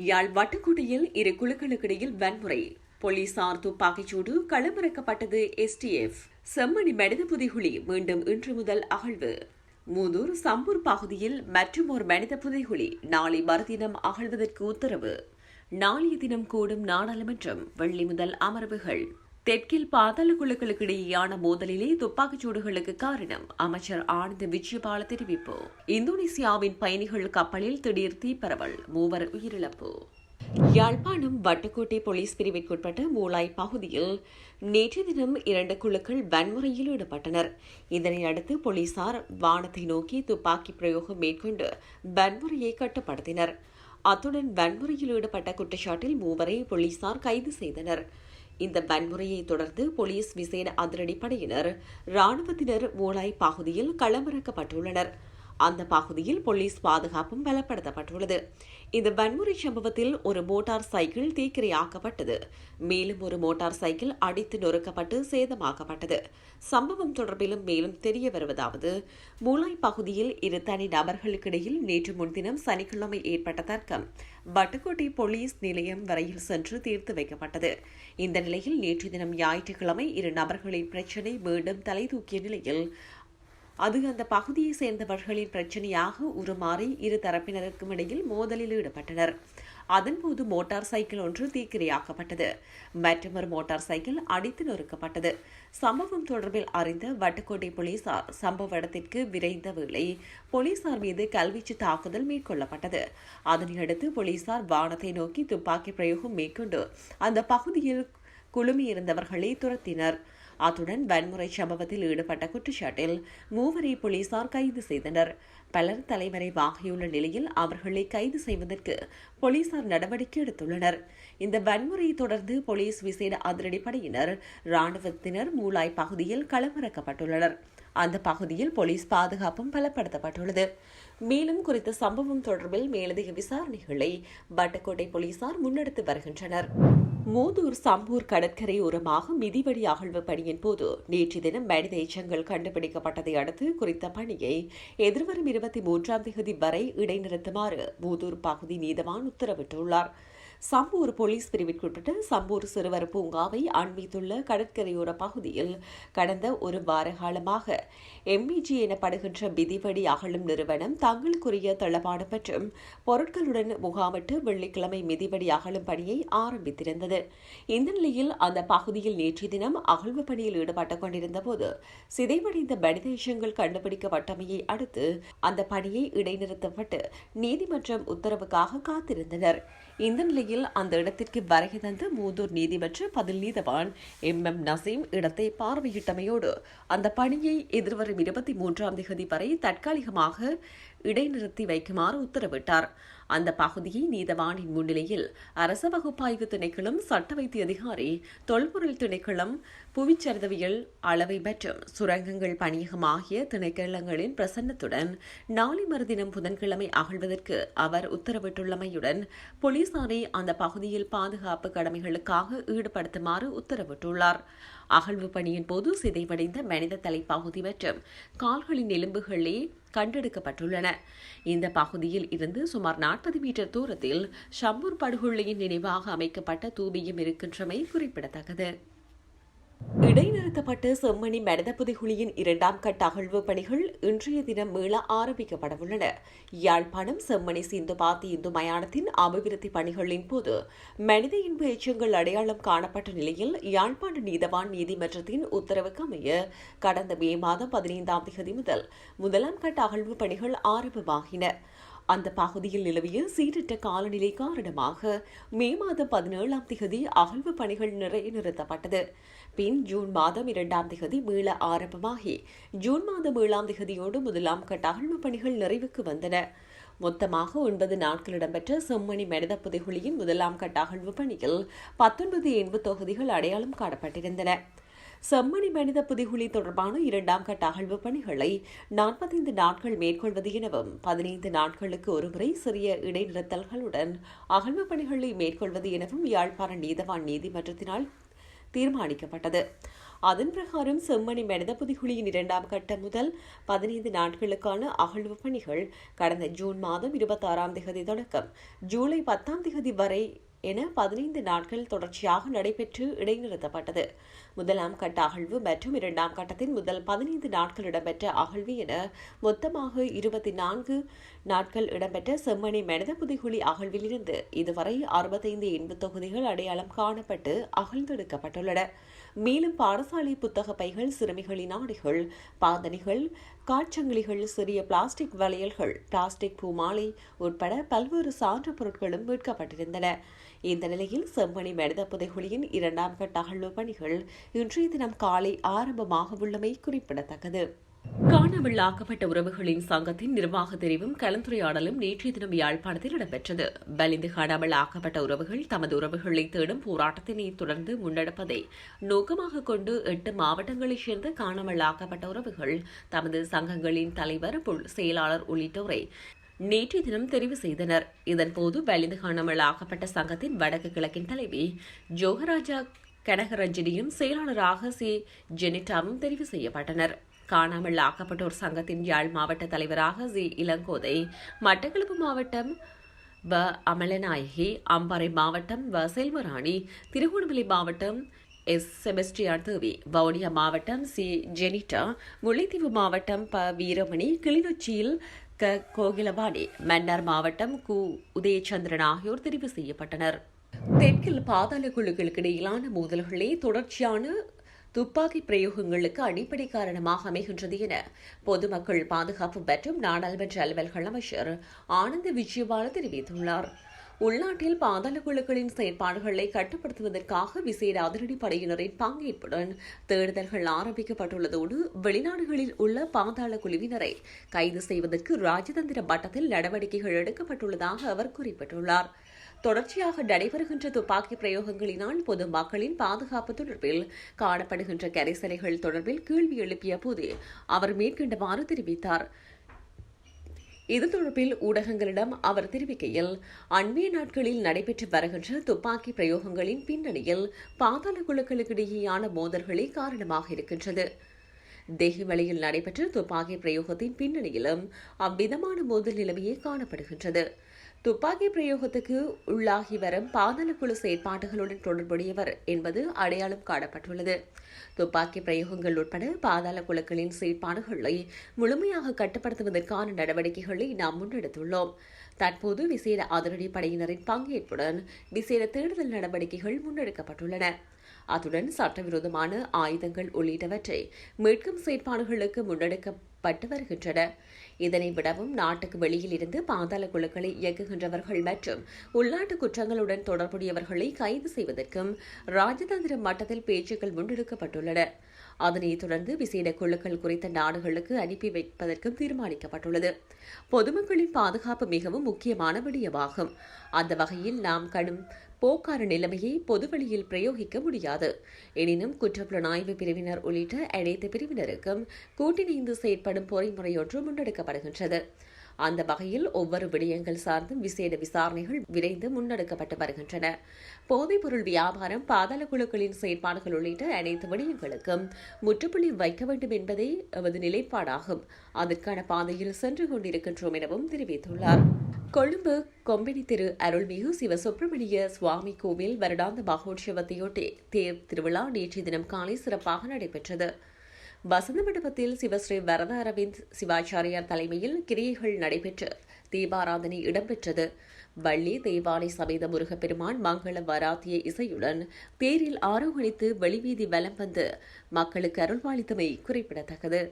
யாழ் வட்டுக்கோட்டையில் இரு குழுக்களுக்கிடையில் வன்முறை. போலீசார் துப்பாக்கிச்சூடு களமிறக்கப்பட்டது எஸ்டிஎஃப் செம்மணி மனித புதைகுழி மீண்டும் இன்று முதல் அகழ்வு. மூதூர் சம்பூர் பகுதியில் மற்றுமோர் மனித புதைகுழி நாளை மறுதினம் அகழ்வதற்கு உத்தரவு. நாளைய தினம் கூடும் நாடாளுமன்றம் வெள்ளி முதல் அமர்வுகள். தெற்கில் பாதாள குழுக்களுக்கிடையேயான மோதலிலே துப்பாக்கிச் சூடுகளுக்கு காரணம். அமைச்சர் ஆனந்த விஜயபால தெரிவிப்பு. இந்தோனேசியாவின் பயணிகள் கப்பலில் திடீர் தீப்பரவல் மூவர் உயிரிழப்பு. யாழ்ப்பாணம் வட்டுக்கோட்டை போலீஸ் பிரிவிற்குட்பட்ட மூலாய் பகுதியில் நேற்று தினம் இரண்டு குழுக்கள் வன்முறையில் ஈடுபட்டனர். இதனை அடுத்து போலீசார் வானத்தை நோக்கி துப்பாக்கி பிரயோகம் மேற்கொண்டு வன்முறையை கட்டுப்படுத்தினர். அத்துடன் வன்முறையில் ஈடுபட்ட குற்றச்சாட்டில் மூவரை போலீசார் கைது செய்தனர். இந்த வன்முறையை தொடர்ந்து போலீஸ் விசேட அதிரடிப்படையினர் ராணுவத்தினர் மூலாய் பகுதியில் களமிறக்கப்பட்டுள்ளனர். அந்த பகுதியில் போலீஸ் பாதுகாப்பும் பலப்படுத்தப்பட்டுள்ளது. இந்த வன்முறை சம்பவத்தில் ஒரு மோட்டார் சைக்கிள் தீக்கிரையாக்கப்பட்டது. மேலும் ஒரு மோட்டார் சைக்கிள் அடித்து நொறுக்கப்பட்டு சேதமாக்கப்பட்டது. சம்பவம் தொடர்பிலும் மேலும் தெரிய வருவதாவது மூலாய் பகுதியில் இரு தனி நபர்களுக்கிடையில் நேற்று முன்தினம் சனிக்கிழமை ஏற்பட்ட தர்க்கம். வட்டுக்கோட்டை போலீஸ் நிலையம் வரையில் சென்று தீர்த்து வைக்கப்பட்டது. இந்த நிலையில் நேற்று தினம் ஞாயிற்றுக்கிழமை இரு நபர்களின் பிரச்சினை மீண்டும் தலை தூக்கிய நிலையில் அது அந்த பகுதியை சேர்ந்தவர்களின் பிரச்சனையாக உருமாறி இரு தரப்பினருக்கும் இடையில் மோதலில் ஈடுபட்டனர். அதன்போது மோட்டார் சைக்கிள் ஒன்று தீக்கிரையாக்கப்பட்டது. மற்றொரு மோட்டார் சைக்கிள் அடித்து நொறுக்கப்பட்டது. சம்பவம் தொடர்பில் அறிந்த வட்டுக்கோட்டை போலீசார் சம்பவ இடத்திற்கு விரைந்த வேளை போலீசார் மீது கல்வீச்சு தாக்குதல் மேற்கொள்ளப்பட்டது. அதனையடுத்து போலீசார் வானத்தை நோக்கி துப்பாக்கி பிரயோகம் மேற்கொண்டு அந்த பகுதியில் குழுமியிருந்தவர்களை துரத்தினர். அத்துடன் வன்முறை சம்பவத்தில் ஈடுபட்ட குற்றச்சாட்டில் மூவரை போலீசார் கைது செய்தனர். பலர் தலைமறைவாகியுள்ள நிலையில் அவர்களை கைது செய்வதற்கு போலீசார் நடவடிக்கை எடுத்துள்ளனர். இந்த வன்முறையை தொடர்ந்து போலீஸ் விசேட அதிரடிப்படையினர் ராணுவத்தினர் மூலாய் பகுதியில் களமிறக்கப்பட்டுள்ளனர். அந்த பகுதியில் போலீஸ் பாதுகாப்பும் பலப்படுத்தப்பட்டுள்ளது. மேலும் குறித்த சம்பவம் தொடர்பில் மேலதிக விசாரணைகளை வட்டக்கோட்டை போலீசார் முன்னெடுத்து வருகின்றனர். மூதூர் சம்பூர் கடற்கரை ஓரமாக மிதிவடி அகழ்வு பணியின் போது நேற்று தினம் மனித எச்சங்கள் கண்டுபிடிக்கப்பட்டதை அடுத்து குறித்த பணியை எதிர்வரும் இருபத்தி மூன்றாம் தேதி வரை இடைநிறுத்துமாறு மூதூர் பகுதி நீதவான் உத்தரவிட்டுள்ளார். சம்பூர் போலீஸ் பிரிவிற்குட்பட்ட சம்பூர் சிறுவர் பூங்காவை அண்மித்துள்ள கடற்கரையோர பகுதியில் கடந்த ஒரு வார காலமாக எம்இஜி எனப்படுகின்ற விதிவடி அகழும் நிறுவனம் தங்களுக்குரிய தளபாடு மற்றும் பொருட்களுடன் முகாமிட்டு வெள்ளிக்கிழமை மிதிவடி அகழும் பணியை ஆரம்பித்திருந்தது. இந்த நிலையில் அந்த பகுதியில் நேற்று தினம் அகழ்வு பணியில் ஈடுபட்டுக் கொண்டிருந்த போது சிதைவடைந்த மனிதேஷங்கள் கண்டுபிடிக்கப்பட்டமையை அடுத்து அந்த பணியை இடைநிறுத்தப்பட்டு நீதிமன்றம் உத்தரவுக்காக காத்திருந்தனர். இந்த நிலையில் அந்த இடத்திற்கு வருகை தந்து மூதூர் நீதிமன்ற பதில் நீதவான் எம். எம். நசீம் இடத்தை பார்வையிட்டமையோடு அந்த பணியை எதிர்வரும் இருபத்தி மூன்றாம் தேதி வரை தற்காலிகமாக இடைநிறுத்தி வைக்குமாறு உத்தரவிட்டார். அந்த பகுதியை நீதவானின் முன்னிலையில் அரச வகுப்பாய்வு திணைக்களம் சட்ட வைத்திய அதிகாரி தொல்பொருள் திணைக்களம் புவிச்சரிதவியல் அளவை மற்றும் சுரங்கங்கள் பணியகம் ஆகிய திணைக்களங்களின் பிரசன்னத்துடன் நாளை மறுதினம் புதன்கிழமை அகழ்வதற்கு அவர் உத்தரவிட்டுள்ளமையுடன் போலீசாரை அந்த பகுதியில் பாதுகாப்பு கடமைகளுக்காக ஈடுபடுத்துமாறு உத்தரவிட்டுள்ளார். அகழ்வு பணியின் போது சிதைவடைந்த மனித தலைப்பகுதி மற்றும் கால்களின் எலும்புகளே கண்டெடுக்கப்பட்டுள்ளன. இந்த பகுதியில் இருந்து சுமார் நாற்பது மீட்டர் தூரத்தில் ஷம்பூர் படுகொள்ளையின் நினைவாக அமைக்கப்பட்ட தூபியும் இருக்கின்றமை குறிப்பிடத்தக்கது. இடைநிறுத்தப்பட்ட செம்மணி மனித புதைகுழியின் இரண்டாம் கட்ட அகழ்வு பணிகள் இன்றைய தினம் மீள ஆரம்பிக்கப்படவுள்ளன யாழ்ப்பாணம் செம்மணி சிந்து பாத்தி இந்து மயானத்தின் அபிவிருத்தி பணிகளின் போது மனித இன்பு எச்சங்கள் அடையாளம் காணப்பட்ட நிலையில் யாழ்ப்பாண நீதவான் நீதிமன்றத்தின் உத்தரவுக்கு அமைய கடந்த மே மாதம் பதினைந்தாம் தேதி முதல் முதலாம் கட்ட அகழ்வு பணிகள் ஆரம்பமாகின. அந்த பகுதியில் நிலவிய சீரற்ற காலநிலை காரணமாக மே மாதம் பதினேழாம் திகதி அகழ்வு பணிகள் நிறுத்தப்பட்டது. பின் ஜூன் மாதம் இரண்டாம் திகதி மீள ஆரம்பமாகி ஜூன் மாதம் ஏழாம் திகதியோடு முதலாம் கட்ட அகழ்வு பணிகள் நிறைவுக்கு வந்தன. மொத்தமாக ஒன்பது நாட்கள் இடம்பெற்ற செம்மணி மனித புதைகுழியின் முதலாம் கட்ட அகழ்வு பணியில் பத்தொன்பது எண்பு தொகுதிகள் அடையாளம் காணப்பட்டிருந்தன. செம்மணி மனித புதிகுழி தொடர்பான இரண்டாம் கட்ட அகழ்வு பணிகளை நாற்பத்தைந்து நாட்கள் மேற்கொள்வது எனவும் பதினைந்து நாட்களுக்கு ஒருமுறை சிறிய இடைநிறுத்தல்களுடன் அகழ்வு பணிகளை மேற்கொள்வது எனவும் யாழ்ப்பாண நீதவான் நீதிமன்றத்தினால் தீர்மானிக்கப்பட்டது. அதன் பிரகாரம் செம்மணி மனித புதிகுழியின் இரண்டாம் கட்டம் முதல் பதினைந்து நாட்களுக்கான அகழ்வு பணிகள் கடந்த ஜூன் மாதம் இருபத்தாறாம் திகதி தொடக்கம் ஜூலை பத்தாம் திகதி வரை என பதினைந்து நாட்கள் தொடர்ச்சியாக நடைபெற்று இடைநிறுத்தப்பட்டது. முதலாம் கட்ட அகழ்வு மற்றும் இரண்டாம் கட்டத்தின் முதல் பதினைந்து நாட்கள் இடம்பெற்ற அகழ்வு என மொத்தமாக இருபத்தி நான்கு நாட்கள் இடம்பெற்ற செம்மணி மனித புதிகுழி அகழ்விலிருந்து இதுவரை அறுபத்தைந்து இன்பு தொகுதிகள் அடையாளம் காணப்பட்டு அகழ்ந்தெடுக்கப்பட்டுள்ளன. மேலும் பாடசாலை புத்தக பைகள் சிறுமிகளின் ஆடைகள் பாதணிகள் காட்சங்கிலிகள் சிறிய பிளாஸ்டிக் வளையல்கள் பிளாஸ்டிக் பூமாலை உட்பட பல்வேறு சான்று பொருட்களும் மீட்கப்பட்டிருந்தன. இந்த நிலையில் செம்மணி மனித புதைகுழியின் இரண்டாம் கட்ட அகழ்வு பணிகள் இன்றைய தினம் காலை ஆரம்பமாக உள்ளமை குறிப்பிடத்தக்கது. காணாமல் ஆக்கப்பட்ட உறவுகளின் சங்கத்தின் நிர்வாக தெரிவும் கலந்துரையாடலும் நேற்றைய தினம் யாழ்ப்பாணத்தில் இடம்பெற்றது. பலிந்து காணாமல் ஆக்கப்பட்ட உறவுகள் தமது உறவுகளை தேடும் போராட்டத்தினை தொடர்ந்து முன்னெடுப்பதை நோக்கமாக கொண்டு எட்டு மாவட்டங்களைச் சேர்ந்த காணாமல் ஆக்கப்பட்ட உறவுகள் தமது சங்கங்களின் தலைவர் செயலாளர் உள்ளிட்டோரை நேற்றைய தினம் தெரிவு செய்தனர். இதன்போது வலிந்து காணாமல் ஆக்கப்பட்ட சங்கத்தின் வடக்கு கிழக்கின் தலைவி ஜோகராஜா கனகரஞ்சனியும் செயலாளராக சி. ஜெனிட்டாவும் தெரிவு செய்யப்பட்டனர். காணாமல் ஆக்கப்பட்டோர் சங்கத்தின் யாழ் மாவட்ட தலைவராக சி. இளங்கோதை மட்டக்களப்பு மாவட்டம் வ. அமலநாயகி அம்பாறை மாவட்டம் வ. செல்வராணி திருகோணமலை மாவட்டம் எஸ். செபஸ்டியார் தேவி வவுனியா மாவட்டம் சி. ஜெனிட்டா முல்லைத்தீவு மாவட்டம் ப. வீரமணி கிளிநொச்சியில் க கோகிலவாணி மன்னார் மாவட்டம் கு உதயச்சந்திரன் ஆகியோர் தெரிவு செய்யப்பட்டனர். தெற்கில் பாதாள குழுக்களுக்கு இடையிலான மோதல்களே தொடர்ச்சியான துப்பாக்கி பிரயோகங்களுக்கு அடிப்படை காரணமாக அமைகின்றது என பொதுமக்கள் பாதுகாப்பு மற்றும் நாடாளுமன்ற அலுவல்கள் அமைச்சர் ஆனந்த விஜயபால தெரிவித்துள்ளார். உள்நாட்டில் பாதாள குழுக்களின் செயற்பாடுகளை கட்டுப்படுத்துவதற்காக விசேட அதிரடி படையினரின் பங்கேற்புடன் தேடுதல்கள் ஆரம்பிக்கப்பட்டுள்ளதோடு வெளிநாடுகளில் உள்ள பாதாள குழுவினரை கைது செய்வதற்கு ராஜதந்திர மட்டத்தில் நடவடிக்கைகள் எடுக்கப்பட்டுள்ளதாக அவர் குறிப்பிட்டுள்ளார். தொடர்ச்சியாக நடைபெறுகின்ற துப்பாக்கி பிரயோகங்களினால் பொதுமக்களின் பாதுகாப்பு தொடர்பில் காணப்படுகின்ற கரைசலைகள் தொடர்பில் கேள்வி எழுப்பிய போது அவர் மேற்கண்டவாறு தெரிவித்தார். இது தொடர்பில் ஊடகங்களிடம் அவர் தெரிவிக்கையில் அண்மைய நாட்களில் நடைபெற்று வருகின்ற துப்பாக்கி பிரயோகங்களின் பின்னணியில் பாதாள குழுக்களுக்கிடையேயான மோதல்களே காரணமாக இருக்கின்றது. தேகிவளியில் நடைபெற்ற துப்பாக்கி பிரயோகத்தின் பின்னணியிலும் அவ்விதமான மோதல் நிலைமையே காணப்படுகின்றது. துப்பாக்கி பிரயோகத்துக்கு உள்ளாகி வரும் பாதாளக்குழு செயற்பாடுகளுடன் தொடர்புடையவர் என்பது அடையாளம் காணப்பட்டுள்ளது. துப்பாக்கி பிரயோகங்கள் உட்பட பாதாள குழுக்களின் செயற்பாடுகளை முழுமையாக கட்டுப்படுத்துவதற்கான நடவடிக்கைகளை நாம் முன்னெடுத்துள்ளோம். தற்போது விசேட அதிரடி படையினரின் பங்கேற்புடன் விசேட தேடுதல் நடவடிக்கைகள் முன்னெடுக்கப்பட்டுள்ளன. அத்துடன் சட்டவிரோதமான ஆயுதங்கள் உள்ளிட்டவற்றை மீட்கும் செயற்பாடுகளுக்கு முன்னெடுக்கப்பட்டு வருகின்றன. இதனை விடவும் நாட்டுக்கு வெளியில் இருந்து பாதாள குழுக்களை இயக்குகின்றவர்கள் மற்றும் உள்நாட்டு குற்றங்களுடன் தொடர்புடையவர்களை கைது செய்வதற்கும் ராஜதந்திர மட்டத்தில் பேச்சுக்கள் முன்னெடுக்கப்பட்டுள்ளன. அதனைத் தொடர்ந்து விசேட குழுக்கள் குறித்த நாடுகளுக்கு அனுப்பி வைப்பதற்கும் தீர்மானிக்கப்பட்டுள்ளது. பொதுமக்களின் பாதுகாப்பு மிகவும் முக்கியமான விடயமாகும். அந்த வகையில் நாம் கடும் போக்கார நிலைமையை பொதுவெளியில் பிரயோகிக்க முடியாது. எனினும் குற்றப்புலனாய்வு பிரிவினர் உள்ளிட்ட அனைத்து பிரிவினருக்கும் கூட்டிணைந்து செயற்படும் பொறிமுறையொன்று முன்னெடுக்கப்படுகின்றது. அந்த வகையில் ஒவ்வொரு விடயங்கள் சார்ந்தும் விசேட விசாரணைகள் விரைந்து முன்னெடுக்கப்பட்டு வருகின்றன. போதைப்பொருள் வியாபாரம் பாதாள குழுக்களின் செயற்பாடுகள் உள்ளிட்ட அனைத்து விடயங்களுக்கும் முற்றுப்புள்ளி வைக்க வேண்டும் என்பதே எமது நிலைப்பாடாகும். அதற்கான பாதையில் சென்று கொண்டிருக்கின்றோம் எனவும் தெரிவித்துள்ளார். கொழும்பு கொம்பினி திரு அருள்மிகு சிவ சுப்பிரமணிய சுவாமி கோவில் வருடாந்த மகோற்சவத்தையொட்டி தேர் திருவிழா நேற்றைய தினம் காலை சிறப்பாக நடைபெற்றது. வசந்த மண்டபத்தில் சிவஸ்ரீ வரத அரவிந்த் சிவாச்சாரியார் தலைமையில் கிரியைகள் நடைபெற்று தீபாராதனை இடம்பெற்றது. வள்ளி தேவானை சமேத முருகப்பெருமான் மங்கள வராத்திய இசையுடன் தேரில் ஆரோகணித்து வெளிவீதி வலம் வந்து மக்களுக்கு அருள்வாளித்தமை குறிப்பிடத்தக்கது.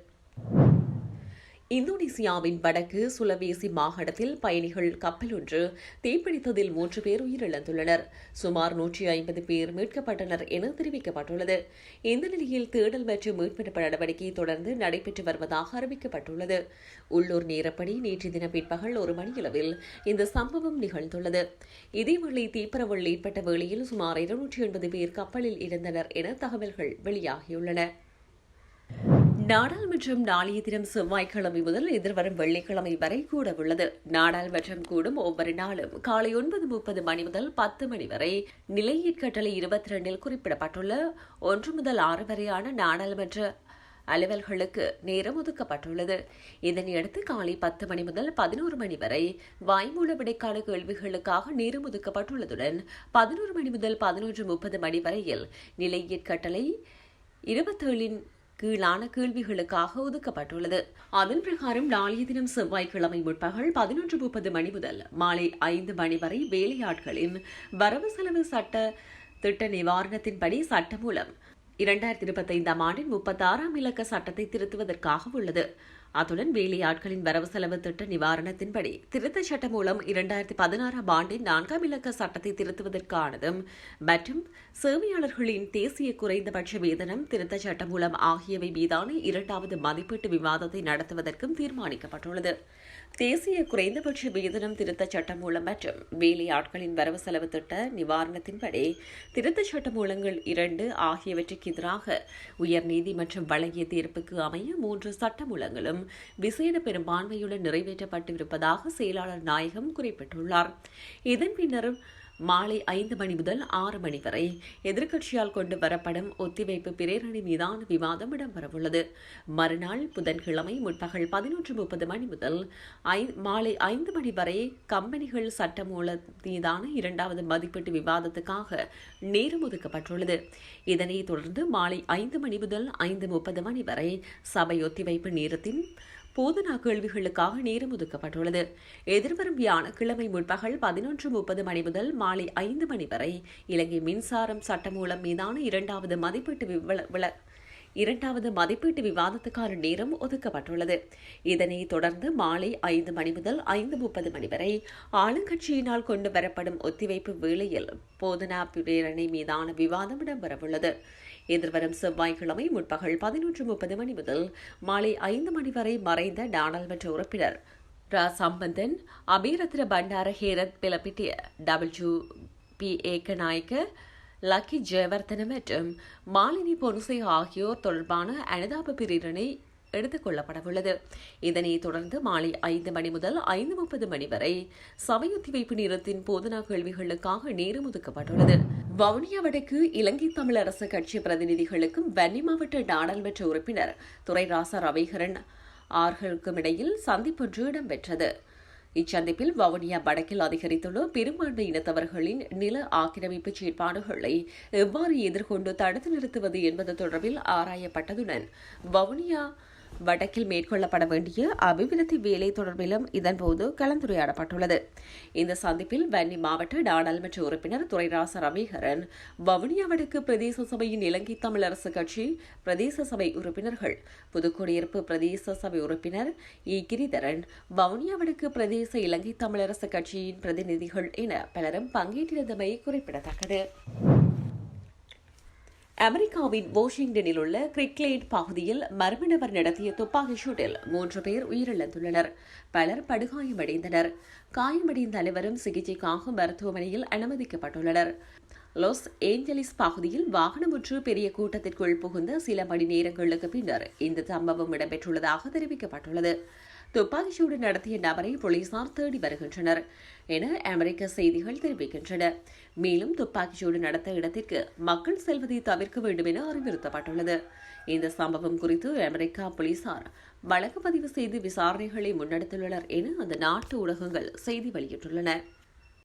இந்தோனேசியாவின் வடக்கு சுலவேசி மாகாணத்தில் பயணிகள் கப்பல் ஒன்று தீப்பிடித்ததில் மூன்று பேர் உயிரிழந்துள்ளனர். சுமார் நூற்றி ஐம்பது பேர் மீட்கப்பட்டனர் என தெரிவிக்கப்பட்டுள்ளது. இந்த நிலையில் தேடல் மற்றும் மீட்பு நடவடிக்கை தொடர்ந்து நடைபெற்று வருவதாக அறிவிக்கப்பட்டுள்ளது. உள்ளூர் நேரப்படி நேற்று தின பிற்பகல் ஒரு மணியளவில் இந்த சம்பவம் நிகழ்ந்துள்ளது. இதேவேளை தீப்பரவல் ஏற்பட்ட வேளையில் சுமார் இருநூற்றி எண்பது பேர் கப்பலில் இருந்தனர் என தகவல்கள் வெளியாகியுள்ளன. நாடாளுமன்றம் நாளைய தினம் செவ்வாய்க்கிழமை முதல் எதிர்வரும் வெள்ளிக்கிழமை வரை கூட உள்ளது நாடாளுமன்றம் கூடும் ஒவ்வொரு நாளும் காலை ஒன்பது முப்பது மணி முதல் பத்து மணி வரை. நிலையீட்கட்டளை இருபத்தி ரெண்டில் குறிப்பிடப்பட்டுள்ள ஒன்று முதல் ஆறு வரையான நாடாளுமன்ற அலுவல்களுக்கு நேரம் ஒதுக்கப்பட்டுள்ளது. இதனையடுத்து காலை பத்து மணி முதல் பதினோரு மணி வரை வாய்மூல விடைக்கால கேள்விகளுக்காக நேரம் ஒதுக்கப்பட்டுள்ளதுடன் பதினோரு மணி முதல் பதினொன்று முப்பது மணி வரையில் நிலையீட்கட்டளை இருபத்தேழின் கீழான கேள்விகளுக்காக ஒதுக்கப்பட்டுள்ளது. அதன் பிரகாரம் நாளைய தினம் செவ்வாய்க்கிழமை முற்பகல் பதினொன்று முப்பது மணி முதல் மாலை ஐந்து மணி வரை வேலையாட்களின் வரவு செலவு சட்ட திட்ட நிவாரணத்தின்படி சட்டமூலம் இரண்டாயிரத்தி இருபத்தைந்தாம் ஆண்டின் முப்பத்தாறாம் இலக்க சட்டத்தை திருத்துவதற்காக உள்ளது. அத்துடன் வேலையாட்களின் வரவு செலவு திட்ட நிவாரணத்தின்படி திருத்த சட்டம் மூலம் இரண்டாயிரத்தி பதினாறாம் ஆண்டின் நான்காம் இலக்க சட்டத்தை திருத்துவதற்கானதும் மற்றும் சேவையாளர்களின் தேசிய குறைந்தபட்ச வேதனம் திருத்த சட்டம் மூலம் ஆகியவை மீதான இரண்டாவது மதிப்பீட்டு விவாதத்தை நடத்துவதற்கும் தீர்மானிக்கப்பட்டுள்ளது. தேசிய குறைந்தபட்ச வேதனம் திருத்தச் சட்டம் மூலம் மற்றும் வேலையாட்களின் வரவு செலவு திட்ட நிவாரணத்தின்படி திருத்தச் சட்ட மூலங்கள் இரண்டு ஆகியவற்றுக்கு எதிராக உயர்நீதிமன்றம் வழங்கிய தீர்ப்புக்கு அமைய மூன்று சட்ட மூலங்களும் விசேட பெரும்பான்மையுடன் நிறைவேற்றப்பட்டிருப்பதாக செயலாளர் நாயகம் குறிப்பிட்டுள்ளார். இதன் பின்னரும் மாலை ஐந்து மணி முதல் ஆறு மணி வரை எதிர்க்கட்சியால் கொண்டு வரப்படும் ஒத்திவைப்பு பிரேரணை மீதான விவாதம் இடம்பெறவுள்ளது. மறுநாள் புதன்கிழமை முற்பகல் பதினொன்று முப்பது மணி முதல் மாலை ஐந்து மணி வரை கம்பெனிகள் சட்டமூல மீதான இரண்டாவது மதிப்பீட்டு விவாதத்துக்காக நேரம் ஒதுக்கப்பட்டுள்ளது. இதனைத் தொடர்ந்து மாலை ஐந்து மணி முதல் ஐந்து முப்பது மணி வரை சபை ஒத்திவைப்பு நேரத்தின் போதனா கேள்விகளுக்காக நேரம் ஒதுக்கப்பட்டுள்ளது. எதிர்வரும் வியாழக்கிழமை முற்பகல் பதினொன்று முப்பது மணி முதல் மாலை ஐந்து மணி வரை இலங்கை மின்சாரம் சட்டமூலம் மீதான இரண்டாவது மதிப்பீட்டு இரண்டாவது மதிப்பீட்டு விவாதத்துக்கான நேரம் ஒதுக்கப்பட்டுள்ளது. இதனை தொடர்ந்து மாலை ஐந்து மணி முதல் ஐந்து முப்பது மணி வரை ஆளுங்கட்சியினால் கொண்டு வரப்படும் ஒத்திவைப்பு வேளையில் போதனா பிரேரணை மீதான விவாதம் இடம்பெறவுள்ளது. எதிர்வரும் செவ்வாய்க்கிழமை முற்பகல் பதினொன்று முப்பது மணி முதல் மாலை ஐந்து மணி வரை மறைந்த நாடாளுமன்ற உறுப்பினர் ரா சம்பந்தன் அபிரத்ர பண்டார ஹேரத் பிலப்பிட்டிய டபிள்யூ பி ஏக்கநாயக்க லக்கி ஜெயவர்தன மற்றும் மாலினி பொன்சே ஆகியோர் தொடர்பான அனுதாப பிரிவினை எடுத்துக் கொள்ளப்படவுள்ளது இதனைத் தொடர்ந்து மாலை ஐந்து மணி முதல் ஐந்து முப்பது மணி வரை சபையொத்திவைப்பு நேரத்தின் போதனா கேள்விகளுக்காக நேரம் ஒதுக்கப்பட்டுள்ளது. வவுனியா வடக்கு இலங்கை தமிழரசு கட்சி பிரதிநிதிகளுக்கும் வன்னி மாவட்ட நாடாளுமன்ற உறுப்பினர் துரைராசா ரவிகரன் ஆர்களுக்கும் இடையில் சந்திப்பொன்று இடம்பெற்றது இச்சந்திப்பில் வவுனியா வடக்கில் அதிகரித்துள்ள பெரும்பான்மை இனத்தவர்களின் நில ஆக்கிரமிப்பு செயற்பாடுகளை எவ்வாறு எதிர்கொண்டு தடுத்து நிறுத்துவது என்பது தொடர்பில் ஆராயப்பட்டதுடன் வவுனியா வடக்கில் மேற்கொள்ளப்பட வேண்டிய அபிவிருத்தி வேலை தொடர்பிலும் இதன்போது கலந்துரையாடப்பட்டுள்ளது. இந்த சந்திப்பில் வன்னி மாவட்ட நாடாளுமன்ற உறுப்பினர் துரைராச ரமேகரன் வவுனியா வடக்கு பிரதேச சபையின் இலங்கை தமிழரசு கட்சி பிரதேச சபை உறுப்பினர்கள் புதுக்குடியிருப்பு பிரதேச சபை உறுப்பினர் இ. கிரிதரன் வவுனியா வடக்கு பிரதேச இலங்கை தமிழரசு கட்சியின் பிரதிநிதிகள் என பலரும் பங்கேற்றிருந்தமை குறிப்பிடத்தக்கது. அமெரிக்காவின் வாஷிங்டனில் உள்ள கிரிக்லேட் பகுதியில் மர்ம நபர் நடத்திய துப்பாக்கி சூட்டில் மூன்று பேர் உயிரிழந்துள்ளனர். பலர் படுகாயமடைந்தனர். காயமடைந்த அனைவரும் சிகிச்சைக்காக மருத்துவமனையில் அனுமதிக்கப்பட்டுள்ளனர். லாஸ் ஏஞ்சலிஸ் பகுதியில் வாகனம் ஒன்று பெரிய கூட்டத்திற்குள் புகுந்த சில மணி நேரங்களுக்கு பின்னர் இந்த சம்பவம் இடம்பெற்றுள்ளதாக தெரிவிக்கப்பட்டுள்ளது. துப்பாக்கிச்சூடு நடத்திய நபரை போலீசார் தேடி வருகின்றனர் என அமெரிக்க செய்திகள் தெரிவிக்கின்றன. மேலும் துப்பாக்கிச்சூடு நடத்த இடத்திற்கு மக்கள் செல்வதை தவிர்க்க வேண்டும் என அறிவுறுத்தப்பட்டுள்ளது. இந்த சம்பவம் குறித்து அமெரிக்கா போலீசார் வழக்கு பதிவு செய்து விசாரணைகளை முன்னெடுத்துள்ளனர் என அந்த நாட்டு ஊடகங்கள் செய்தி வெளியிட்டுள்ளன.